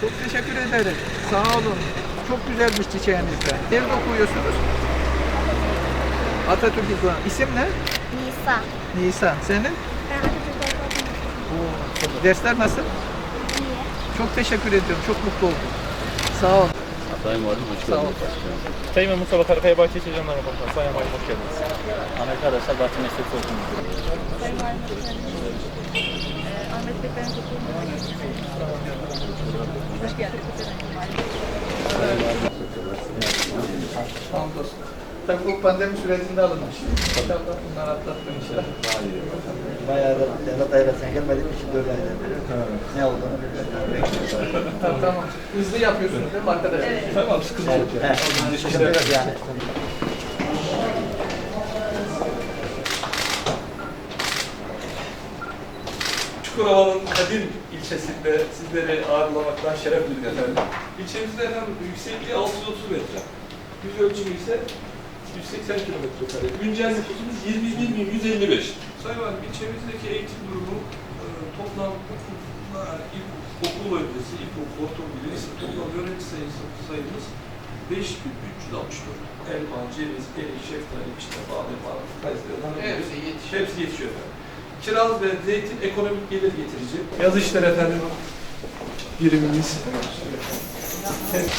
Çok teşekkür ederim. Sağ olun. Çok güzelmiş çiçeğiniz de. Nerede okuyorsunuz? Atatürk İlkokulu. İsim ne? Nisa. Nisan. Senin? Ben Atatürk Okulu'nda Dersler nasıl? iyi. Çok teşekkür ediyorum. Çok mutlu oldum. Sağ ol. Sayın Valim hoş Sağ ol. geldiniz. Sayın Mustafa Karakaya Bahçeşehir Jandarma Komutanı. Sayın Valim hoş geldiniz. Ahmet Arkadaşlar Bahçe Meslek Okulu. Sayın Valim Hoş geldiniz. Hoş geldiniz. Tabii bu pandemi sürecinde alınmış. İnşallah bunlar atlattın inşallah. Bayağı da devlet ailesine gelmediğim için böyle ailem. Ne olduğunu bilmiyorum. Tamam, tamam. Hızlı yapıyorsunuz değil mi arkadaşlar? Evet. Tamam sıkıntı yok. Yani. Çukurova'nın Kadir ilçesinde sizleri ağırlamaktan şeref duyduk efendim. İlçemizde efendim yüksekliği 630 metre. Yüz ölçümü ise 180 kilometre kare. Güncel nüfusumuz 21.155. Sayın Valim, ilçemizdeki eğitim durumu e, toplam okul, yani ilk, okul öncesi, ilkokul, ortaokul, lise toplam öğrenci sayısı, sayımız 5364. Elma, ceviz, erik, şeftali, işte badem, falan, kayısılar, Hepsi yetişiyor. Hepsi yetişiyor efendim. Kiraz ve zeytin ekonomik gelir getirici. Yaz işler efendim birimimiz. Evet.